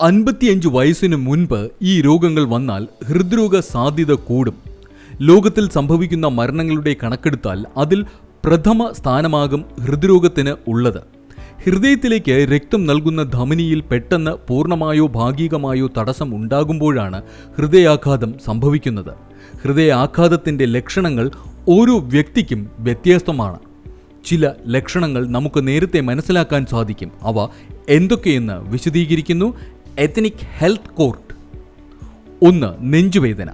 അൻപത്തിയഞ്ച് വയസ്സിന് മുൻപ് ഈ രോഗങ്ങൾ വന്നാൽ ഹൃദ്രോഗ സാധ്യത കൂടും. ലോകത്തിൽ സംഭവിക്കുന്ന മരണങ്ങളുടെ കണക്കെടുത്താൽ അതിൽ പ്രഥമ സ്ഥാനമാകും ഹൃദ്രോഗത്തിന് ഉള്ളത്. ഹൃദയത്തിലേക്ക് രക്തം നൽകുന്ന ധമനിയിൽ പെട്ടെന്ന് പൂർണമായോ ഭാഗികമായോ തടസ്സം ഉണ്ടാകുമ്പോഴാണ് ഹൃദയാഘാതം സംഭവിക്കുന്നത്. ഹൃദയാഘാതത്തിന്റെ ലക്ഷണങ്ങൾ ഓരോ വ്യക്തിക്കും വ്യത്യസ്തമാണ്. ചില ലക്ഷണങ്ങൾ നമുക്ക് നേരത്തെ മനസ്സിലാക്കാൻ സാധിക്കും. അവ എന്തൊക്കെയെന്ന് വിശദീകരിക്കുന്നു. എത്തനിക് ഹെൽത്ത് കോർട്ട് ഒന്ന് നെഞ്ചുവേദന.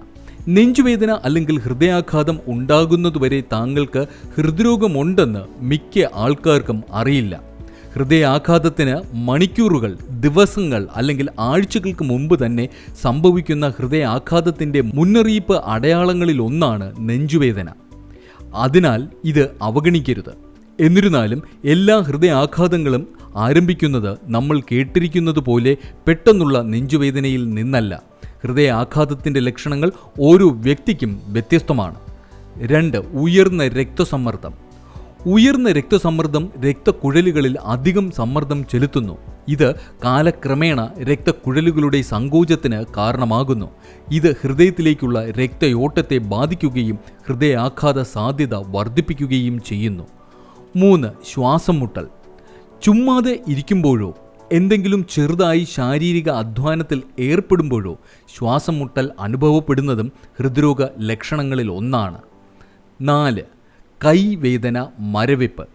നെഞ്ചുവേദന അല്ലെങ്കിൽ ഹൃദയാഘാതം ഉണ്ടാകുന്നതുവരെ താങ്കൾക്ക് ഹൃദ്രോഗമുണ്ടെന്ന് മിക്ക ആൾക്കാർക്കും അറിയില്ല. ഹൃദയാഘാതത്തിന് മണിക്കൂറുകൾ ദിവസങ്ങൾ അല്ലെങ്കിൽ ആഴ്ചകൾക്ക് മുമ്പ് തന്നെ സംഭവിക്കുന്ന ഹൃദയാഘാതത്തിന്റെ മുന്നറിയിപ്പ് അടയാളങ്ങളിൽ ഒന്നാണ് നെഞ്ചുവേദന. അതിനാൽ ഇത് അവഗണിക്കരുത്. എന്നിരുന്നാലും എല്ലാ ഹൃദയാഘാതങ്ങളും ആരംഭിക്കുന്നത് നമ്മൾ കേട്ടിരിക്കുന്നത് പോലെ പെട്ടെന്നുള്ള നെഞ്ചുവേദനയിൽ നിന്നല്ല. ഹൃദയാഘാതത്തിന്റെ ലക്ഷണങ്ങൾ ഓരോ വ്യക്തിക്കും വ്യത്യസ്തമാണ്. രണ്ട് ഉയർന്ന രക്തസമ്മർദ്ദം. ഉയർന്ന രക്തസമ്മർദ്ദം രക്തക്കുഴലുകളിൽ അധികം സമ്മർദ്ദം ചെലുത്തുന്നു. ഇത് കാലക്രമേണ രക്തക്കുഴലുകളുടെ സങ്കോചത്തിന് കാരണമാകുന്നു. ഇത് ഹൃദയത്തിലേക്കുള്ള രക്തയോട്ടത്തെ ബാധിക്കുകയും ഹൃദയാഘാത സാധ്യത വർദ്ധിപ്പിക്കുകയും ചെയ്യുന്നു. മൂന്ന് ശ്വാസം മുട്ടൽ. ചുമ്മാതെ ഇരിക്കുമ്പോഴോ എന്തെങ്കിലും ചെറുതായി ശാരീരിക അധ്വാനത്തിൽ ഏർപ്പെടുമ്പോഴോ ശ്വാസം മുട്ടൽ അനുഭവപ്പെടുന്നതും ഹൃദ്രോഗ ലക്ഷണങ്ങളിൽ ഒന്നാണ്. നാല് കൈവേദന മരവിപ്പ്.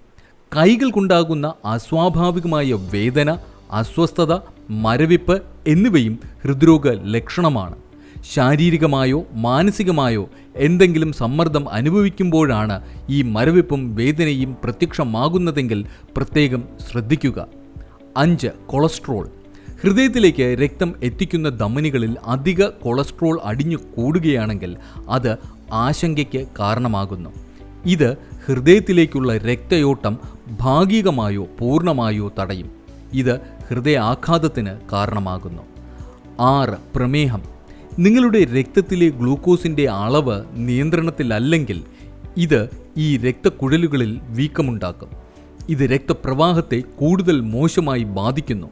കൈകൾക്കുണ്ടാകുന്ന അസ്വാഭാവികമായ വേദന അസ്വസ്ഥത മരവിപ്പ് എന്നിവയും ഹൃദ്രോഗ ലക്ഷണമാണ്. ശാരീരികമായോ മാനസികമായോ എന്തെങ്കിലും സമ്മർദ്ദം അനുഭവിക്കുമ്പോഴാണ് ഈ മരവിപ്പും വേദനയും പ്രത്യക്ഷമാകുന്നതെങ്കിൽ പ്രത്യേകം ശ്രദ്ധിക്കുക. അഞ്ച് കൊളസ്ട്രോൾ. ഹൃദയത്തിലേക്ക് രക്തം എത്തിക്കുന്ന ധമനികളിൽ അധിക കൊളസ്ട്രോൾ അടിഞ്ഞു കൂടുകയാണെങ്കിൽ അത് ആശങ്കയ്ക്ക് കാരണമാകുന്നു. ഇത് ഹൃദയത്തിലേക്കുള്ള രക്തയോട്ടം ഭാഗികമായോ പൂർണമായോ തടയും. ഇത് ഹൃദയാഘാതത്തിന് കാരണമാകുന്നു. ആറ് പ്രമേഹം. നിങ്ങളുടെ രക്തത്തിലെ ഗ്ലൂക്കോസിന്റെ അളവ് നിയന്ത്രണത്തിലല്ലെങ്കിൽ ഇത് ഈ രക്തക്കുഴലുകളിൽ വീക്കമുണ്ടാക്കും. ഇത് രക്തപ്രവാഹത്തെ കൂടുതൽ മോശമായി ബാധിക്കുന്നു.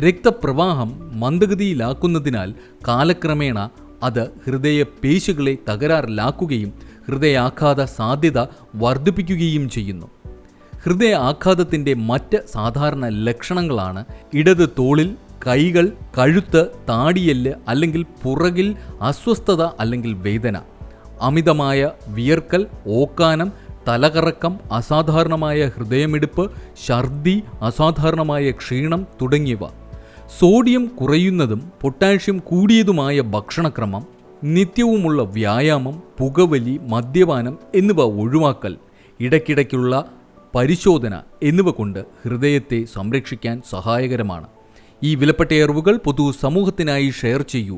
രക്തപ്രവാഹം മന്ദഗതിയിലാക്കുന്നതിനാൽ കാലക്രമേണ അത് ഹൃദയ പേശികളെ തകരാറിലാക്കുകയും ഹൃദയാഘാത സാധ്യത വർദ്ധിപ്പിക്കുകയും ചെയ്യുന്നു. ഹൃദയാഘാതത്തിന്റെ മറ്റ് സാധാരണ ലക്ഷണങ്ങളാണ് ഇടത് തോളിൽ കൈകൾ കഴുത്ത് താടിയെല്ല് അല്ലെങ്കിൽ പുറകിൽ അസ്വസ്ഥത അല്ലെങ്കിൽ വേദന. അമിതമായ വിയർക്കൽ ഓക്കാനം തലകറക്കം അസാധാരണമായ ഹൃദയമിടിപ്പ് ഛർദി അസാധാരണമായ ക്ഷീണം തുടങ്ങിയവ. സോഡിയം കുറയുന്നതും പൊട്ടാഷ്യം കൂടിയതുമായ ഭക്ഷണക്രമം നിത്യവുമുള്ള വ്യായാമം പുകവലി മദ്യപാനം എന്നിവ ഒഴിവാക്കൽ ഇടയ്ക്കിടയ്ക്കുള്ള പരിശോധന എന്നിവ കൊണ്ട് ഹൃദയത്തെ സംരക്ഷിക്കാൻ സഹായകരമാണ്. ഈ വിലപ്പെട്ട അറിവുകൾ പൊതു സമൂഹത്തിനായി ഷെയർ ചെയ്യൂ.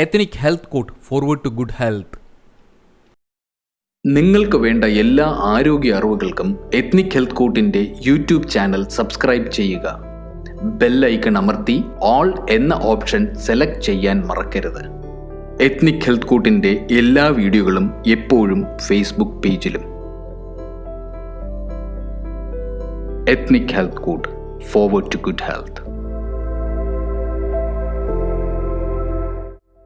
Ethnic health court forward to good health നിങ്ങൾക്ക് വേണ്ട എല്ലാ ആരോഗ്യ അറിവുകൾക്കും എത്നിക് ഹെൽത്ത് കോട്ടിന്റെ യൂട്യൂബ് ചാനൽ സബ്സ്ക്രൈബ് ചെയ്യുക. ബെൽ ഐക്കൺ അമർത്തി ഓൾ എന്ന ഓപ്ഷൻ സെലക്ട് ചെയ്യാൻ മറക്കരുത്. എത്നിക് ഹെൽത്ത് കോട്ടിന്റെ എല്ലാ വീഡിയോകളും എപ്പോഴും ഫേസ്ബുക്ക് പേജിലും ethnic health court forward to good health